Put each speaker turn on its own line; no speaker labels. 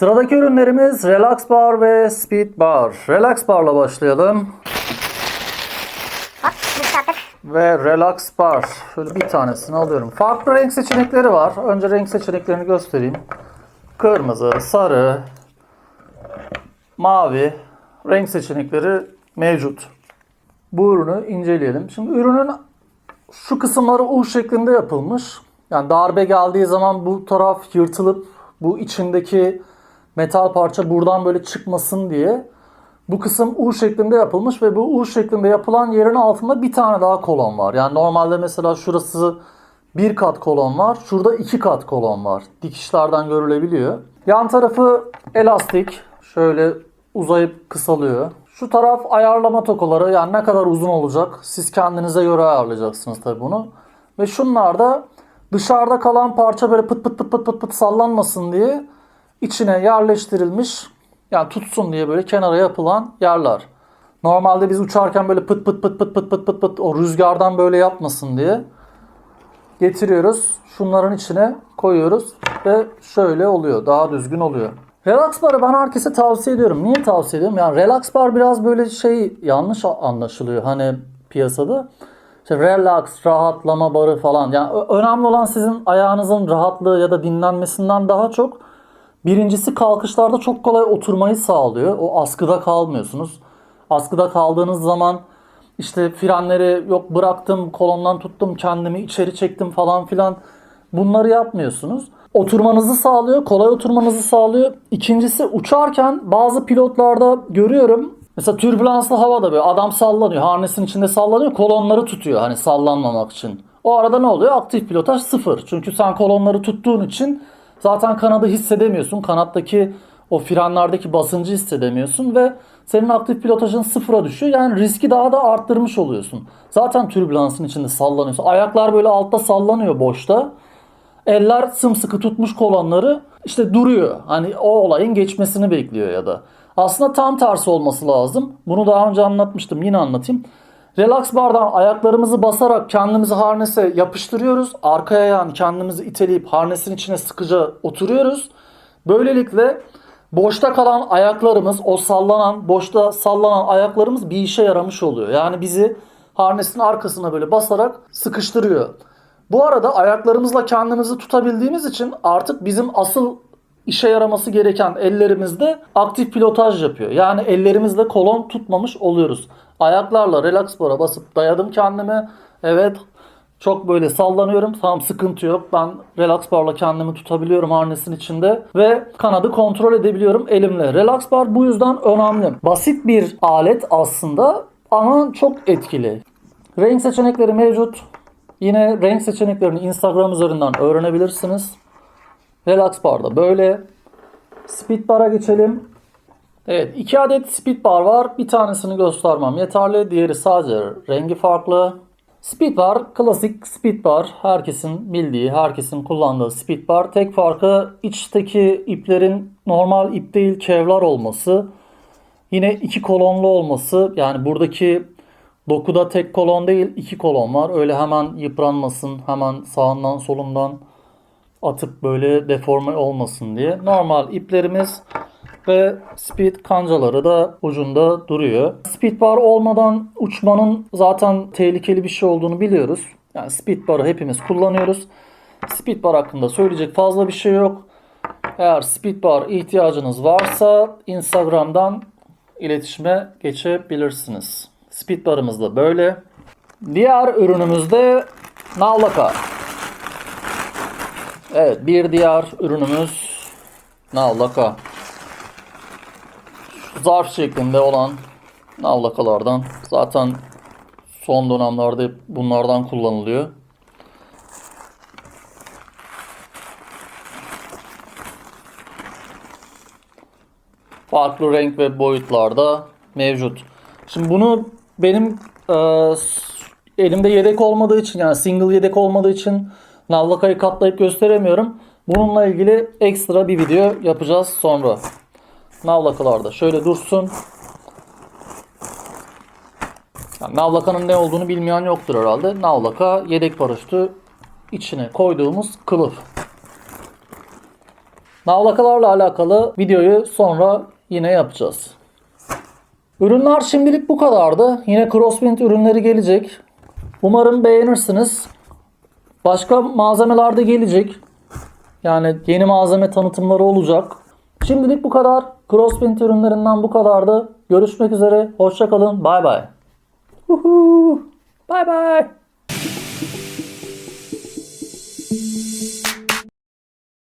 Sıradaki ürünlerimiz Relax Bar ve Speed Bar. Relax Bar'la başlayalım. Ve Relax Bar. Şöyle bir tanesini alıyorum. Farklı renk seçenekleri var. Önce renk seçeneklerini göstereyim. Kırmızı, sarı, mavi renk seçenekleri mevcut. Bu ürünü inceleyelim. Şimdi ürünün şu kısımları U şeklinde yapılmış. Yani darbe geldiği zaman bu taraf yırtılıp bu içindeki metal parça buradan böyle çıkmasın diye bu kısım U şeklinde yapılmış ve bu U şeklinde yapılan yerin altında bir tane daha kolon var. Yani normalde mesela şurası bir kat kolon var. Şurada iki kat kolon var. Dikişlerden görülebiliyor. Yan tarafı elastik. Şöyle uzayıp kısalıyor. Şu taraf ayarlama tokaları. Yani ne kadar uzun olacak. Siz kendinize göre ayarlayacaksınız tabii bunu. Ve şunlar da dışarıda kalan parça böyle pıt pıt pıt pıt pıt pıt sallanmasın diye içine yerleştirilmiş yani tutsun diye böyle kenara yapılan yerler. Normalde biz uçarken böyle pıt pıt pıt pıt pıt pıt pıt pıt o rüzgardan böyle yapmasın diye getiriyoruz. Şunların içine koyuyoruz ve şöyle oluyor. Daha düzgün oluyor. Relax barı ben herkese tavsiye ediyorum. Niye tavsiye ediyorum? Yani relax bar biraz böyle şey yanlış anlaşılıyor hani piyasada. İşte relax, rahatlama barı falan. Yani önemli olan sizin ayağınızın rahatlığı ya da dinlenmesinden daha çok Birincisi kalkışlarda çok kolay oturmayı sağlıyor. O askıda kalmıyorsunuz. Askıda kaldığınız zaman işte frenleri yok bıraktım, kolondan tuttum, kendimi içeri çektim falan filan. Bunları yapmıyorsunuz. Oturmanızı sağlıyor, kolay oturmanızı sağlıyor. İkincisi uçarken bazı pilotlarda görüyorum. Mesela türbülanslı havada böyle adam sallanıyor, harnesin içinde sallanıyor, kolonları tutuyor hani sallanmamak için. O arada ne oluyor? Aktif pilotaj sıfır. Çünkü sen kolonları tuttuğun için Zaten kanadı hissedemiyorsun. Kanattaki o frenlerdeki basıncı hissedemiyorsun ve senin aktif pilotajın sıfıra düşüyor. Yani riski daha da arttırmış oluyorsun. Zaten türbülansın içinde sallanıyorsun. Ayaklar böyle altta sallanıyor boşta. Eller sımsıkı tutmuş kolonları işte duruyor. Hani o olayın geçmesini bekliyor ya da. Aslında tam tersi olması lazım. Bunu daha önce anlatmıştım. Yine anlatayım. Relax bardan ayaklarımızı basarak kendimizi harnese yapıştırıyoruz. Arkaya yani kendimizi iteleyip harnesin içine sıkıca oturuyoruz. Böylelikle boşta kalan ayaklarımız, o sallanan, boşta sallanan ayaklarımız bir işe yaramış oluyor. Yani bizi harnesin arkasına böyle basarak sıkıştırıyor. Bu arada ayaklarımızla kendimizi tutabildiğimiz için artık bizim asıl işe yaraması gereken ellerimizde aktif pilotaj yapıyor. Yani ellerimizle kolon tutmamış oluyoruz. Ayaklarla relax bara basıp dayadım kendimi. Evet çok böyle sallanıyorum. Tamam sıkıntı yok. Ben relax barla kendimi tutabiliyorum harnesin içinde. Ve kanadı kontrol edebiliyorum elimle. Relax bar bu yüzden önemli. Basit bir alet aslında ama çok etkili. Renk seçenekleri mevcut. Yine renk seçeneklerini Instagram üzerinden öğrenebilirsiniz. Relax barda böyle. Speed bara geçelim. Evet iki adet speed bar var. Bir tanesini göstermem yeterli. Diğeri sadece rengi farklı. Speed bar klasik speed bar. Herkesin bildiği, herkesin kullandığı speed bar. Tek farkı içteki iplerin normal ip değil kevlar olması. Yine iki kolonlu olması. Yani buradaki dokuda tek kolon değil iki kolon var. Öyle hemen yıpranmasın. Hemen sağından solundan atıp böyle deforme olmasın diye. Normal iplerimiz ve speed kancaları da ucunda duruyor. Speed bar olmadan uçmanın zaten tehlikeli bir şey olduğunu biliyoruz. Yani speed barı hepimiz kullanıyoruz. Speed bar hakkında söyleyecek fazla bir şey yok. Eğer speed bar ihtiyacınız varsa Instagram'dan iletişime geçebilirsiniz. Speed barımız da böyle. Diğer ürünümüz de navlaka. Evet bir diğer ürünümüz navlaka. Zarf şeklinde olan navlakalardan. Zaten son dönemlerde bunlardan kullanılıyor. Farklı renk ve boyutlarda mevcut. Şimdi bunu benim e, elimde yedek olmadığı için yani single yedek olmadığı için navlakayı katlayıp gösteremiyorum. Bununla ilgili ekstra bir video yapacağız sonra. Navlakalarda şöyle dursun. Yani navlakanın ne olduğunu bilmeyen yoktur herhalde. Navlaka yedek paraşütü içine koyduğumuz kılıf. Navlakalarla alakalı videoyu sonra yine yapacağız. Ürünler şimdilik bu kadardı. Yine Crosswind ürünleri gelecek. Umarım beğenirsiniz. Başka malzemeler de gelecek. Yani yeni malzeme tanıtımları olacak. Şimdilik bu kadar. Crosswind ürünlerinden bu kadardı. Görüşmek üzere. Hoşçakalın. Bay bay. Bye bye.